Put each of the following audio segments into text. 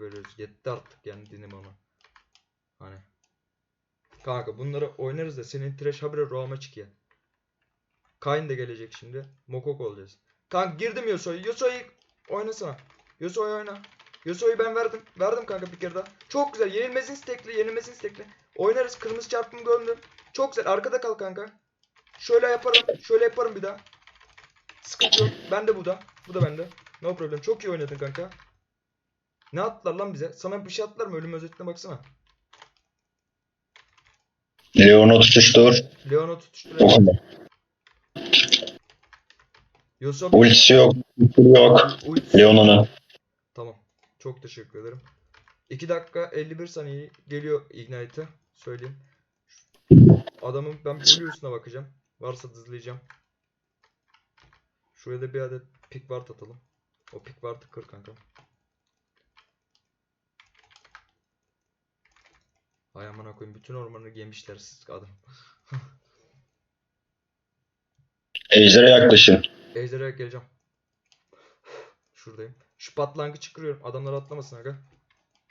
veriyoruz. Yetti artık yani dinim ona. Hani. Kanka bunları oynarız da senin trash habire roama çıkıyor. Kayn da gelecek şimdi. Mokok olacağız. Kanka girdim Yoso'yu. Yoso'yu oynasana. Yoso'yu oyna. Yoso'yu ben verdim. Verdim kanka bir kere daha. Çok güzel. Yenilmezin stekli. Yenilmezin stekli. Oynarız. Kırmızı çarpımı gördüm. Çok güzel. Arkada kal kanka. Şöyle yaparım. Şöyle yaparım bir daha. Sıkıntı yok. Ben de bu da. Bu da bende. No problem. Çok iyi oynadın kanka. Ne attılar lan bize? Sana bir şey attılar mı? Ölüm özetine baksana. Leon'u tutuştur. Leon'u O tutuşturuyor. kadar. Yusuf Ultisi yok. ultisi yok. Ult- Leon'unu. Tamam. Çok teşekkür ederim. 2 dakika 51 saniye geliyor Ignite'e. Söyleyeyim. Adamın ben Blue'suna bakacağım. Varsa hızlayacağım. Şuraya da bir adet pick ward atalım. O pick ward'ı kır kanka. Hay amına koyayım bütün ormanı yemişler siz adam. Ejder'e yaklaşın. Ejderhaya geleceğim. Şuradayım. Şu patlangıcı kırıyorum. Adamlar atlamasın aga.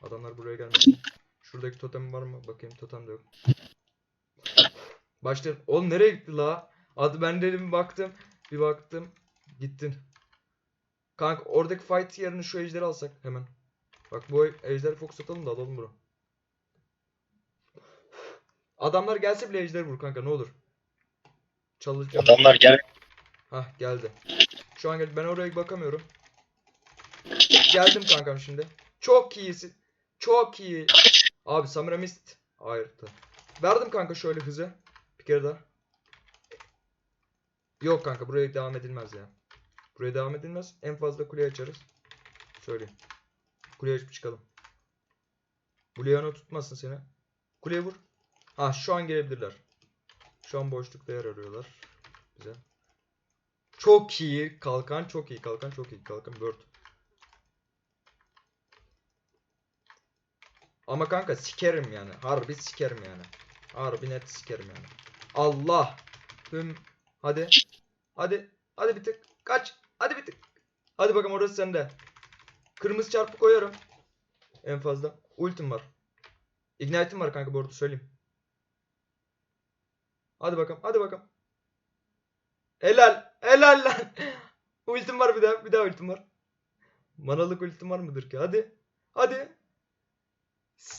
Adamlar buraya gelmesin. Şuradaki totem var mı? Bakayım totem de yok. Başlayalım. Oğlum nereye gitti la? Adı ben dedim baktım. Bir baktım. Gittin. Kanka oradaki fight yerine şu ejderi alsak hemen. Bak bu ejderi fokus atalım da alalım bunu. Adamlar gelse bile ejderi vur kanka ne olur. Çalışacağım. Adamlar gel. Hah geldi. Şu an geldi. Ben oraya bakamıyorum. Geldim kankam şimdi. Çok iyisin. Çok iyi. Abi Samira Mist. Ayırttı. Verdim kanka şöyle hızı. Bir kere daha. Yok kanka buraya devam edilmez ya. Buraya devam edilmez. En fazla kule açarız. Söyleyeyim. Kule açıp çıkalım. Bu Leon'u tutmasın seni. Kuleye vur. Ha şu an gelebilirler. Şu an boşlukta yer arıyorlar. Güzel. Çok iyi kalkan, çok iyi kalkan, çok iyi kalkan. Bird. Ama kanka sikerim yani. Harbi sikerim yani. Harbi net sikerim yani. Allah. Hüm. Hadi. Hadi. Hadi bir tık. Kaç. Hadi bir tık. Hadi bakalım orası sende. Kırmızı çarpı koyarım. En fazla. Ultim var. Ignite'im var kanka bu arada söyleyeyim. Hadi bakalım. Hadi bakalım. Helal. Helal lan. ultim var bir daha. Bir daha ultim var. Manalık ultim var mıdır ki? Hadi. Hadi.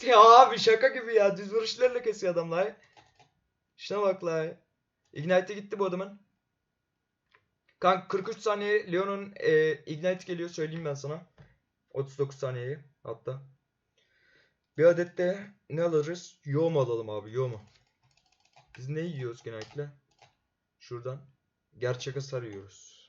Ya abi şaka gibi ya. Düz vuruşlarla kesiyor adam. Şuna bak la. Ignite gitti bu adamın. Kanka 43 saniye Leon'un e, Ignite geliyor söyleyeyim ben sana. 39 saniyeyi hatta. Bir adet de ne alırız? Yo mu alalım abi? Yo mu? Biz ne yiyoruz genellikle? Şuradan. Gerçek hasar yiyoruz.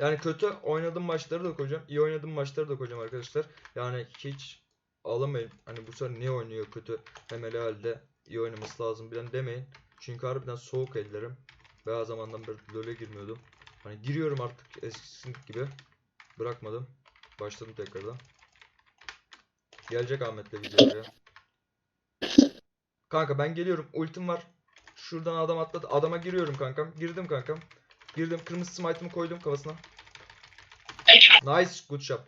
Yani kötü oynadığım maçları da koyacağım. iyi oynadığım maçları da koyacağım arkadaşlar. Yani hiç ağlamayın. Hani bu sefer niye oynuyor kötü memeli halde iyi oynaması lazım bilen demeyin. Çünkü harbiden soğuk ellerim. Bayağı zamandan beri LoL'e girmiyordum. Hani giriyorum artık eskisi gibi. Bırakmadım. Başladım tekrardan. Gelecek Ahmet'le videoya. Kanka ben geliyorum. Ultim var. Şuradan adam atladı. Adama giriyorum kankam. Girdim kankam. Girdim. Kırmızı smite'ımı koydum kafasına. Nice. Good job.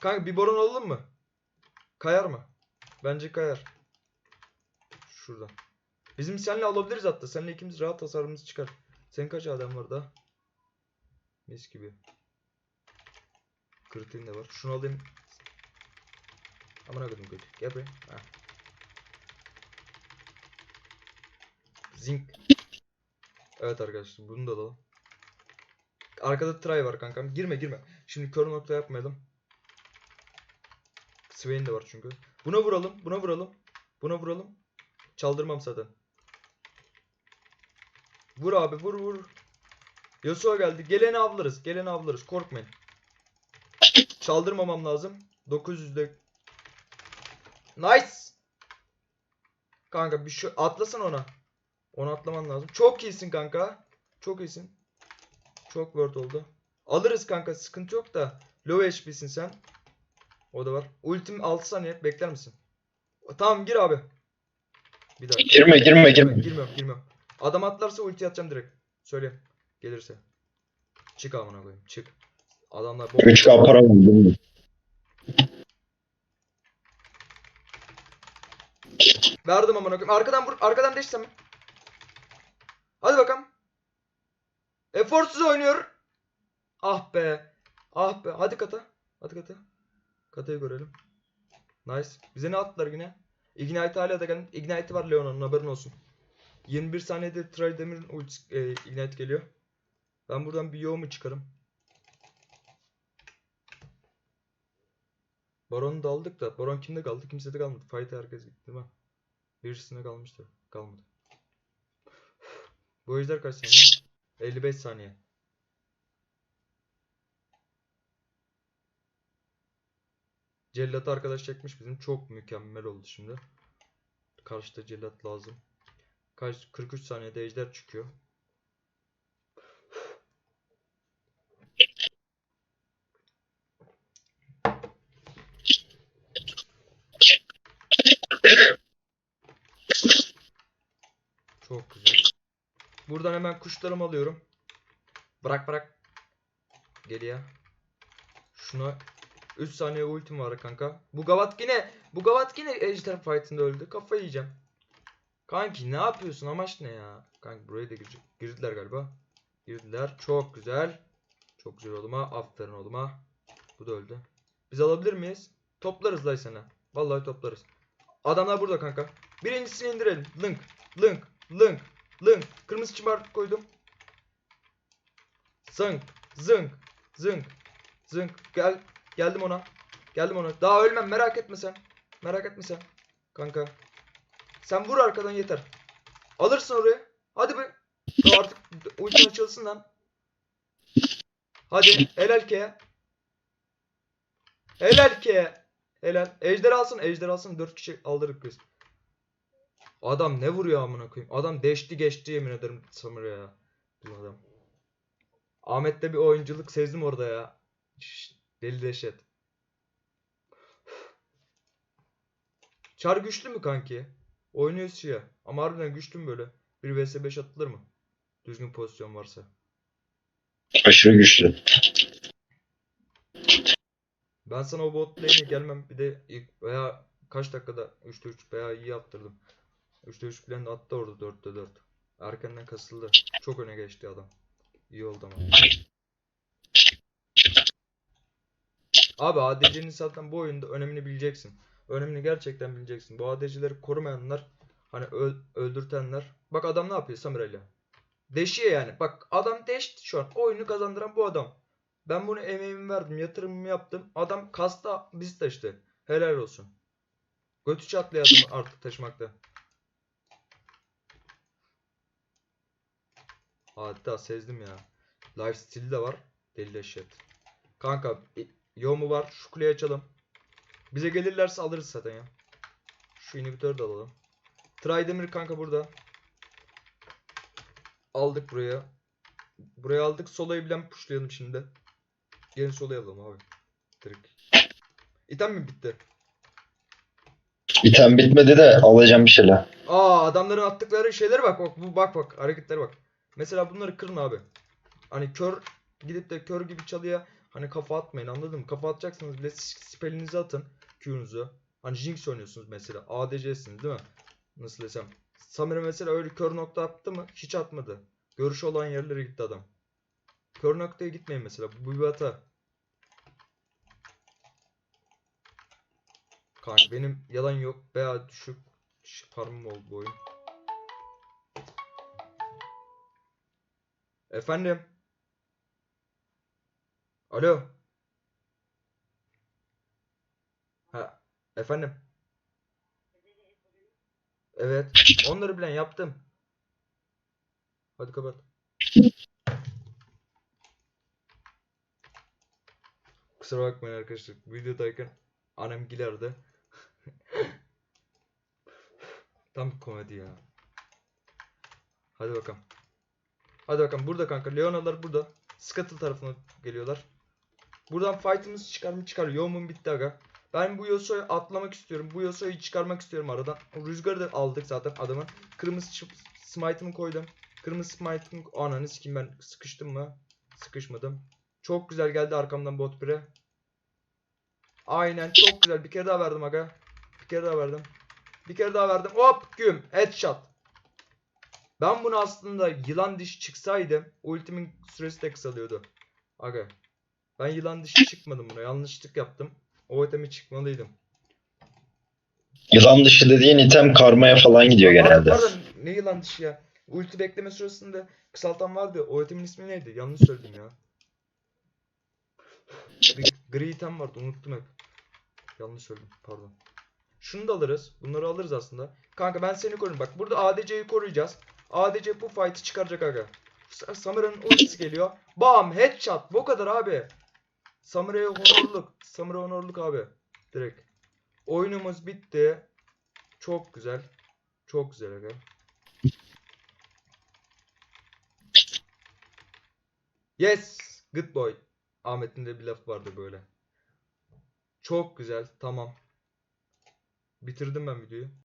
Kanka bir boron alalım mı? Kayar mı? Bence kayar. Şurada. Bizim seninle alabiliriz hatta. Seninle ikimiz rahat hasarımız çıkar. Senin kaç adam var daha? Mis gibi. Kritiğin de var. Şunu alayım. Amına koydum kötü. Gel buraya. Ha. Zinc. Evet arkadaşlar bunu da alalım. Arkada try var kankam. Girme girme. Şimdi kör nokta yapmayalım. Swain de var çünkü. Buna vuralım. Buna vuralım. Buna vuralım. Çaldırmam zaten. Vur abi vur vur. Yasuo geldi. Geleni avlarız. Geleni avlarız. Korkmayın. Çaldırmamam lazım. 900'de. Nice. Kanka bir şu atlasana ona. Onu atlaman lazım. Çok iyisin kanka. Çok iyisin. Çok word oldu. Alırız kanka. Sıkıntı yok da. Low HP'sin sen. O da var. Ultim 6 saniye. Bekler misin? Tamam gir abi. Bir dakika. Girme girme girme. Girmiyorum girmiyorum. Adam atlarsa ulti atacağım direkt. Söyleyeyim. Gelirse. Çık amına koyayım. Çık. Adamlar bomba. 3K para buldum. Verdim amına koyayım. Arkadan vur. Arkadan deşsem. Hadi bakalım. Eforsuz oynuyor. Ah be. Ah be. Hadi kata. Hadi kata. Katayı görelim. Nice. Bize ne attılar yine? Ignite hala da geldi. Ignite var Leona'nın haberin olsun. 21 saniyede Tray Demir'in ulti, e, Ignite geliyor. Ben buradan bir yoğumu çıkarım. Baron'u da aldık da. Baron kimde kaldı? Kimsede kalmadı. Fight'e herkes gitti değil mi? Birisine kalmıştı. Kalmadı. Bu ejder kaç saniye? 55 saniye. Cellat arkadaş çekmiş bizim. Çok mükemmel oldu şimdi. Karşıda cellat lazım. Kaç 43 saniyede ejder çıkıyor. Çok güzel. Buradan hemen kuşlarımı alıyorum. Bırak bırak. Geriye. Şuna 3 saniye ultim var kanka. Bu gavat yine bu gavat yine ejder fight'ında öldü. Kafayı yiyeceğim. Kanki ne yapıyorsun? Amaç ne ya? Kanki buraya da girecek. Girdiler galiba. Girdiler. Çok güzel. Çok güzel oğluma. Aferin oğluma. Bu da öldü. Biz alabilir miyiz? Toplarız lan sana. Vallahi toplarız. Adamlar burada kanka. Birincisini indirelim. Link. Link. Link. Link. Kırmızı çıbar koydum. Zınk. Zınk. Zınk. Zınk. Gel. Geldim ona. Geldim ona. Daha ölmem merak etme sen. Merak etme sen. Kanka. Sen vur arkadan yeter. Alırsın orayı. Hadi be. Ya artık ultin açılsın lan. Hadi helal ke. Helal ke. Helal. Ejder alsın. Ejder alsın. 4 kişi aldırık biz. Adam ne vuruyor amına koyayım. Adam deşti geçti yemin ederim Samir ya. Bu adam. Ahmet'te bir oyunculuk sezdim orada ya. Şşş, deli dehşet. Çar güçlü mü kanki? Oynuyoruz ya. Ama harbiden güçlü mü böyle? 1 vs 5 atılır mı? Düzgün pozisyon varsa. Aşırı güçlü. Ben sana o bot lane'e gelmem bir de ilk veya kaç dakikada 3'te 3 veya iyi attırdım. 3'te 3 plan da attı orada 4'te 4. Erkenden kasıldı. Çok öne geçti adam. İyi oldu ama. Abi ADC'nin zaten bu oyunda önemini bileceksin. Önemini gerçekten bileceksin. Bu ADC'leri korumayanlar hani öl- öldürtenler. Bak adam ne yapıyor Samira'yla? Deşiyor yani. Bak adam deşti şu an. Oyunu kazandıran bu adam. Ben bunu emeğimi verdim, yatırımımı yaptım. Adam kasta bizi taşıdı. Helal olsun. Götü çatlıyor adam artık taşımakta. Hatta sezdim ya. Lifesteal de var. Deli dehşet. Kanka yo mu var? Şu kuleyi açalım. Bize gelirlerse alırız zaten ya. Şu inhibitörü de alalım. Tridemir kanka burada. Aldık buraya. Buraya aldık. Solayı bilen pushlayalım şimdi. Gelin solaya alalım abi. Direkt. İtem mi bitti? İtem bitmedi de alacağım bir şeyler. Aa adamların attıkları şeylere bak bak bu bak bak hareketlere bak. Mesela bunları kırın abi. Hani kör gidip de kör gibi çalıya hani kafa atmayın anladın mı? Kafa atacaksınız bile spellinizi atın Q'nuzu. Hani Jinx oynuyorsunuz mesela. ADC'siniz değil mi? Nasıl desem. Samira mesela öyle kör nokta attı mı? Hiç atmadı. Görüşü olan yerlere gitti adam. Kör noktaya gitmeyin mesela. Bu bir hata. Kanka benim yalan yok. Veya düşük farmım oldu bu oyun. Efendim? Alo? Ha, efendim? Evet. Onları bilen yaptım. Hadi kapat. Kusura bakmayın arkadaşlar. Videodayken annem gilerdi. Tam komedi ya. Hadi bakalım. Hadi bakalım. Burada kanka. Leona'lar burada. Scuttle tarafına geliyorlar. Buradan fight'ımız çıkar mı çıkar. Yoğumun bitti aga. Ben bu Yasuo'yu atlamak istiyorum. Bu Yasuo'yu çıkarmak istiyorum aradan. Rüzgarı da aldık zaten adamın. Kırmızı smite'ımı koydum. Kırmızı smite'ımı... Ananı sikeyim ben sıkıştım mı? Sıkışmadım. Çok güzel geldi arkamdan bot bire. Aynen çok güzel. Bir kere daha verdim aga. Bir kere daha verdim. Bir kere daha verdim. Hop güm. Headshot. Ben bunu aslında yılan dişi çıksaydım ultimin süresi de kısalıyordu. Aga. Ben yılan dişi çıkmadım buna. Yanlışlık yaptım. O itemi çıkmalıydım. Yılan dışı dediğin item karmaya falan gidiyor Pardon, genelde. Pardon, ne yılan dişi ya. Ulti bekleme süresinde kısaltan vardı. O itemin ismi neydi? Yanlış söyledim ya. Bir gri item vardı. Unuttum hep. Yanlış söyledim. Pardon. Şunu da alırız. Bunları alırız aslında. Kanka ben seni koruyorum. Bak burada ADC'yi koruyacağız. ADC bu fight'ı çıkaracak aga. Sa- Samurai'nin ultisi geliyor. Bam! Headshot. Bu kadar abi. Samurai'ye honorluk. Samurai honorluk abi. Direkt. Oyunumuz bitti. Çok güzel. Çok güzel aga. Yes. Good boy. Ahmet'in de bir laf vardı böyle. Çok güzel. Tamam. Bitirdim ben videoyu.